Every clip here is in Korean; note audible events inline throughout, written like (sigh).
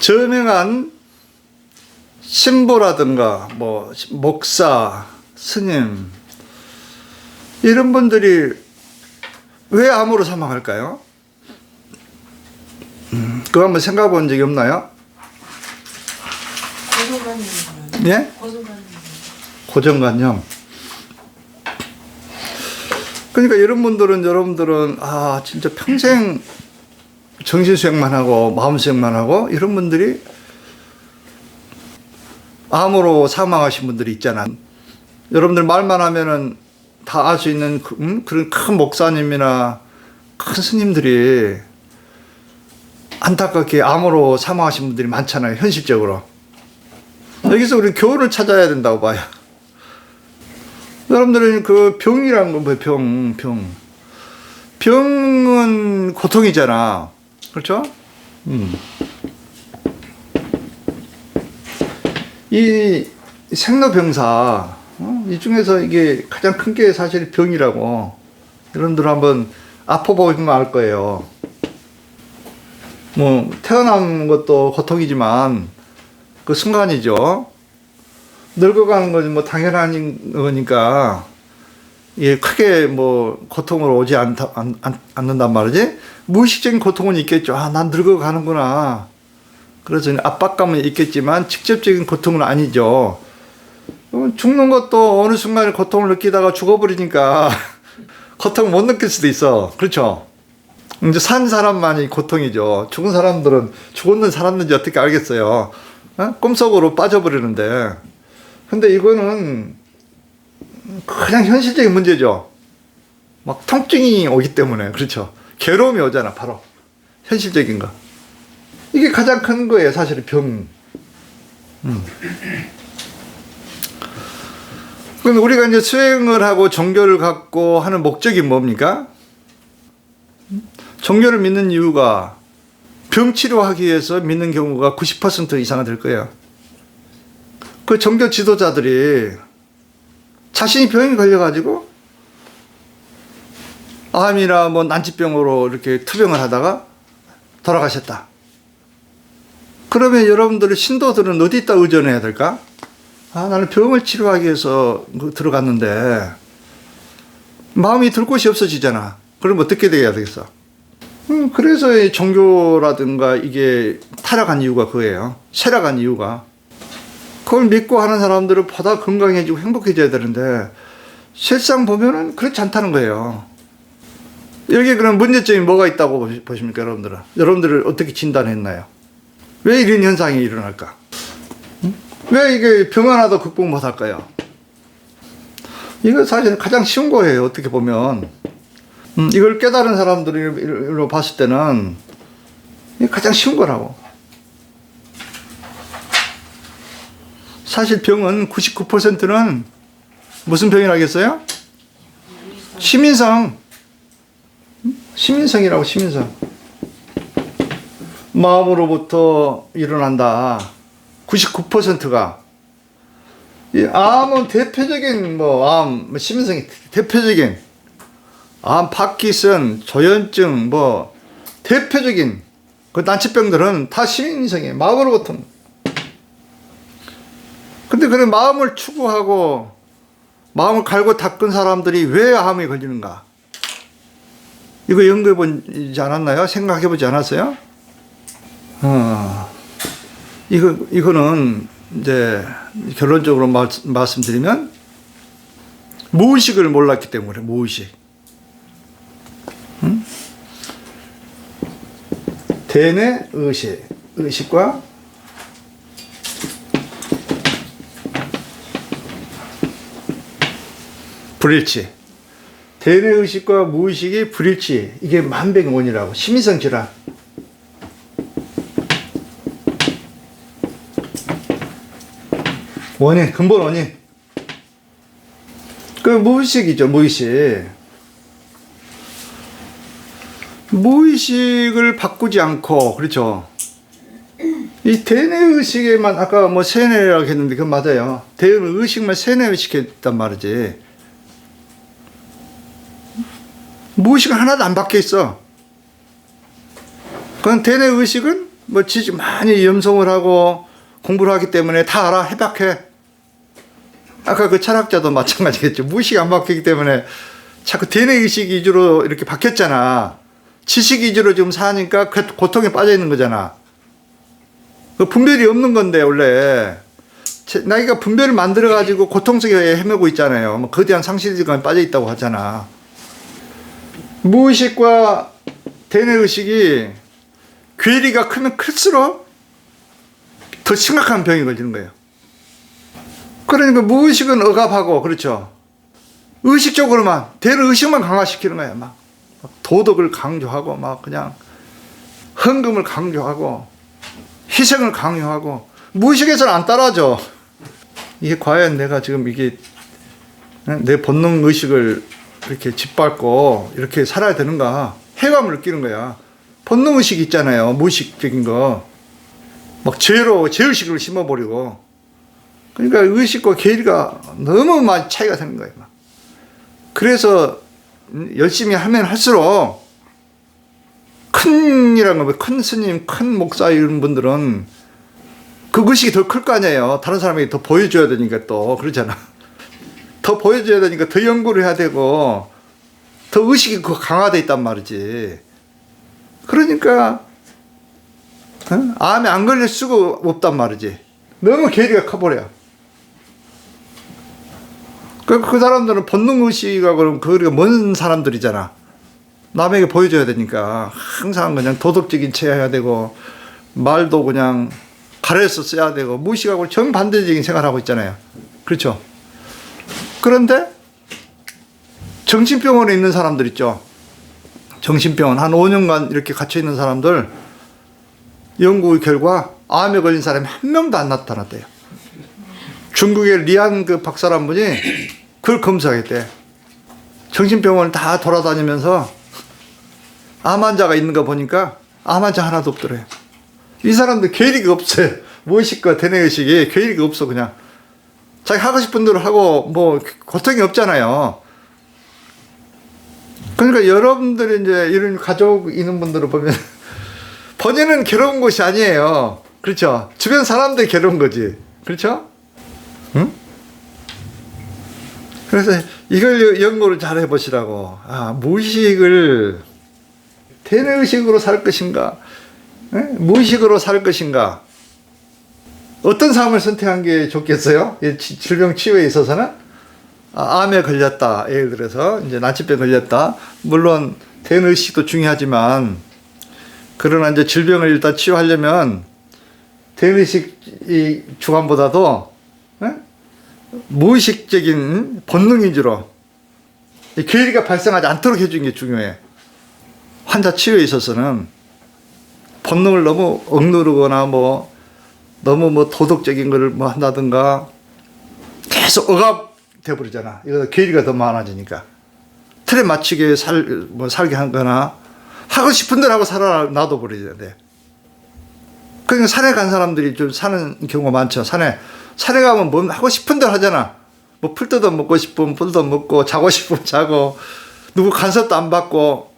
저명한 신부라든가 뭐 목사, 스님 이런 분들이 왜 암으로 사망할까요? 음, 그거 한번 생각해 본 적이 없나요? 고소관념. 예? 고소관념. 고정관념. 그러니까 이런 분들은 여러분들은 아 진짜 평생 정신 수행만 하고 마음 수행만 하고 이런 분들이 암으로 사망하신 분들이 있잖아. 여러분들 말만 하면은 다 알 수 있는 그, 음? 그런 큰 목사님이나 큰 스님들이 안타깝게 암으로 사망하신 분들이 많잖아요. 현실적으로. 여기서 우리 교훈을 찾아야 된다고 봐요. 여러분들은 그 병이란 건 뭐예요? 병, 병. 병은 고통이잖아. 그렇죠? 음. 이 생로병사, 어? 이 중에서 이게 가장 큰 게 사실 병이라고. 여러분들 한번 아파보시면 알 거예요. 뭐, 태어난 것도 고통이지만, 그 순간이죠. 늙어가는 건 뭐 당연한 거니까 예, 크게 뭐 고통을 오지 않다, 않, 않, 않는단 말이지. 무의식적인 고통은 있겠죠. 아, 난 늙어가는구나. 그래서 압박감은 있겠지만 직접적인 고통은 아니죠. 어, 죽는 것도 어느 순간에 고통을 느끼다가 죽어버리니까 (laughs) 고통 못 느낄 수도 있어. 그렇죠? 이제 산 사람만이 고통이죠. 죽은 사람들은 죽었는 살았는지 어떻게 알겠어요. 어? 꿈속으로 빠져버리는데. 근데 이거는 그냥 현실적인 문제죠. 막 통증이 오기 때문에. 그렇죠. 괴로움이 오잖아, 바로. 현실적인 거. 이게 가장 큰 거예요, 사실은 병. 음. 그럼 우리가 이제 수행을 하고 종교를 갖고 하는 목적이 뭡니까? 종교를 믿는 이유가 병 치료하기 위해서 믿는 경우가 90% 이상은 될 거예요. 그 종교 지도자들이 자신이 병이 걸려가지고 암이나 뭐 난치병으로 이렇게 투병을 하다가 돌아가셨다. 그러면 여러분들의 신도들은 어디다 의존해야 될까? 아, 나는 병을 치료하기 위해서 그 들어갔는데 마음이 들 곳이 없어지잖아. 그럼 어떻게 돼야 되겠어? 음, 그래서 이 종교라든가 이게 타락한 이유가 그거예요. 쇠락한 이유가. 그걸 믿고 하는 사람들은 보다 건강해지고 행복해져야 되는데 실상 보면은 그렇지 않다는 거예요. 여기 그럼 문제점이 뭐가 있다고 보십니까, 여러분들은? 여러분들을 어떻게 진단했나요? 왜 이런 현상이 일어날까? 응? 왜 이게 병 하나도 극복 못 할까요? 이거 사실 가장 쉬운 거예요, 어떻게 보면. 음, 이걸 깨달은 사람들로 봤을 때는 가장 쉬운 거라고. 사실 병은 99%는 무슨 병이라겠어요? 시민성. 시민성이라고, 시민성. 마음으로부터 일어난다. 99%가. 이 암은 대표적인 뭐, 암, 뭐 시민성이 대표적인 암, 파키슨, 조현증, 뭐, 대표적인 그 난치병들은 다 시민성이에요. 마음으로부터. 근데 그런 마음을 추구하고 마음을 갈고 닦은 사람들이 왜 암에 걸리는가? 이거 연구해 보지 않았나요? 생각해 보지 않았어요? 어, 이거, 이거는 이제 결론적으로 말, 말씀드리면 무의식을 몰랐기 때문에, 무의식. 응? 대뇌 의식, 의식과 불일치. 대뇌 의식과 무의식이 불일치. 이게 만병의 원이라고. 심리성 질환. 원인, 근본 원인. 그 무의식이죠, 무의식. 무의식을 바꾸지 않고, 그렇죠. 이 대뇌 의식에만 아까 뭐 세뇌라고 했는데 그건 맞아요. 대뇌 의식만 세뇌 시켰단 말이지. 무의식은 하나도 안 박혀 있어. 그건 대뇌 의식은 뭐 지식 많이 염송을 하고 공부를 하기 때문에 다 알아 해박해. 아까 그 철학자도 마찬가지겠죠. 무의식이 안 바뀌기 때문에 자꾸 대뇌 의식 위주로 이렇게 바뀌었잖아. 지식 위주로 지금 사니까 그 고통에 빠져 있는 거잖아. 그 분별이 없는 건데 원래 제- 나이가 분별을 만들어 가지고 고통 속에 헤매고 있잖아요. 뭐 거대한 상실감에 빠져 있다고 하잖아. 무의식과 대뇌 의식이 괴리가 크면 클수록 더 심각한 병이 걸리는 거예요. 그러니까 무의식은 억압하고 그렇죠. 의식적으로만 대뇌 의식만 강화시키는. 막, 막 도덕을 강조하고 막 그냥 헌금을 강조하고 희생을 강요하고 무의식에서는 안 따라줘. 이게 과연 내가 지금 이게 내 본능 의식을 이렇게 짓밟고 이렇게 살아야 되는가 해감을 느끼는 거야. 본능 의식 있잖아요. 무의식적인 거. 막 죄로 죄의식을 심어버리고. 그러니까 의식과 계리가 너무 많이 차이가 되는 거예요. 막. 그래서 열심히 하면 할수록 큰이라는 거, 큰 스님, 큰 목사 이런 분들은 그 의식이 더 클 거 아니에요. 다른 사람에게 더 보여줘야 되니까 또 그러잖아. 더 보여줘야 되니까 더 연구를 해야 되고 더 의식이 그 강화돼 있단 말이지. 그러니까 어? 암에 안 걸릴 수가 없단 말이지. 너무 괴리가 커버려. 그, 그 사람들은 본능 의식하고는 거리가 먼 사람들이잖아. 남에게 보여줘야 되니까 항상 그냥 도덕적인 채 해야 되고 말도 그냥 가려서 써야 되고 무의식하고 정반대적인 생활을 하고 있잖아요. 그렇죠? 그런데 정신병원에 있는 사람들 있죠. 정신병원 한 5년간 이렇게 갇혀 있는 사람들 연구 결과 암에 걸린 사람이 한 명도 안 나타났대요. 중국의 리안 그 박사란 분이 그걸 검사했대. 정신병원을 다 돌아다니면서 암 환자가 있는 거 보니까 암 환자 하나도 없더래요. 이 사람들 괴리가 없어요. 무의식과 대뇌의식이 괴리가 없어 그냥. 자기 하고 싶은 대로 하고 뭐 고통이 없잖아요. 그러니까 여러분들이 이제 이런 가족 있는 분들을 보면 (laughs) 본인은 괴로운 것이 아니에요. 그렇죠? 주변 사람들이 괴로운 거지. 그렇죠? 응? 그래서 이걸 연구를 잘 해보시라고. 아, 무의식을 대뇌의식으로 살 것인가? 에? 무의식으로 살 것인가? 어떤 삶을 선택한 게 좋겠어요? 질병 치유에 있어서는 아, 암에 걸렸다. 예를 들어서 이제 난치병 걸렸다. 물론 대뇌의식도 중요하지만 그러나 이제 질병을 일단 치유하려면 대뇌의식 이 주관보다도 에? 무의식적인 본능 위주로 이 괴리가 발생하지 않도록 해주는 게 중요해. 환자 치료에 있어서는 본능을 너무 억누르거나 뭐 너무 뭐 도덕적인 거를 뭐 한다든가 계속 억압돼 버리잖아. 이거 괴리가 더 많아지니까 틀에 맞추게 살 뭐 살게 하거나 하고 싶은 대로 하고 살아 놔둬 버려야 돼. 그러니까 산에 간 사람들이 좀 사는 경우가 많죠. 산에 산에 가면 뭐 하고 싶은 대로 하잖아. 뭐풀 뜯어 먹고 싶으면 풀도 먹고 자고 (laughs) 싶으면 자고 누구 간섭도 안 받고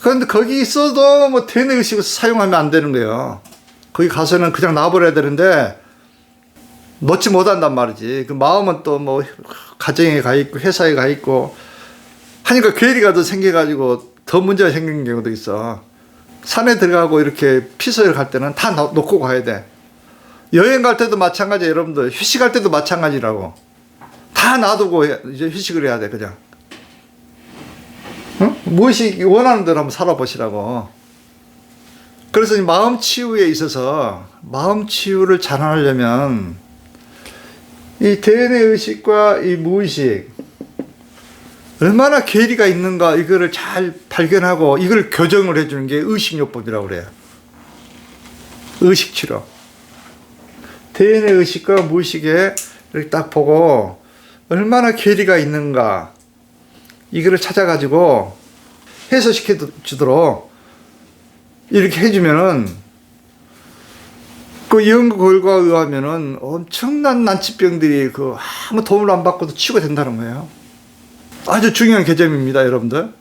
그런데 거기 있어도 뭐 대뇌 의식을 사용하면 안 되는 거예요. 거기 가서는 그냥 놔버려야 되는데 놓지 못한단 말이지. 그 마음은 또 뭐 가정에 가 있고 회사에 가 있고 하니까 괴리가 더 생겨가지고 더 문제가 생기는 경우도 있어. 산에 들어가고 이렇게 피서를 갈 때는 다 놓- 놓고 가야 돼. 여행 갈 때도 마찬가지 여러분들 휴식할 때도 마찬가지라고 다 놔두고 해- 이제 휴식을 해야 돼 그냥. 응? 무엇이 원하는 대로 한번 살아보시라고. 그래서 이 마음 치유에 있어서 마음 치유를 잘하려면 이 대뇌 의식과 이 무의식 얼마나 괴리가 있는가 이거를 잘 발견하고 이걸 교정을 해주는 게 의식요법이라고 그래요. 의식 치료. 대뇌 의식과 무의식에 이렇게 딱 보고 얼마나 괴리가 있는가 이거를 찾아가지고 해소시켜 주도록 이렇게 해주면은 그 연구 결과에 의하면은 엄청난 난치병들이 그 아무 도움을 안 받고도 치유가 된다는 거예요. 아주 중요한 개념입니다, 여러분들.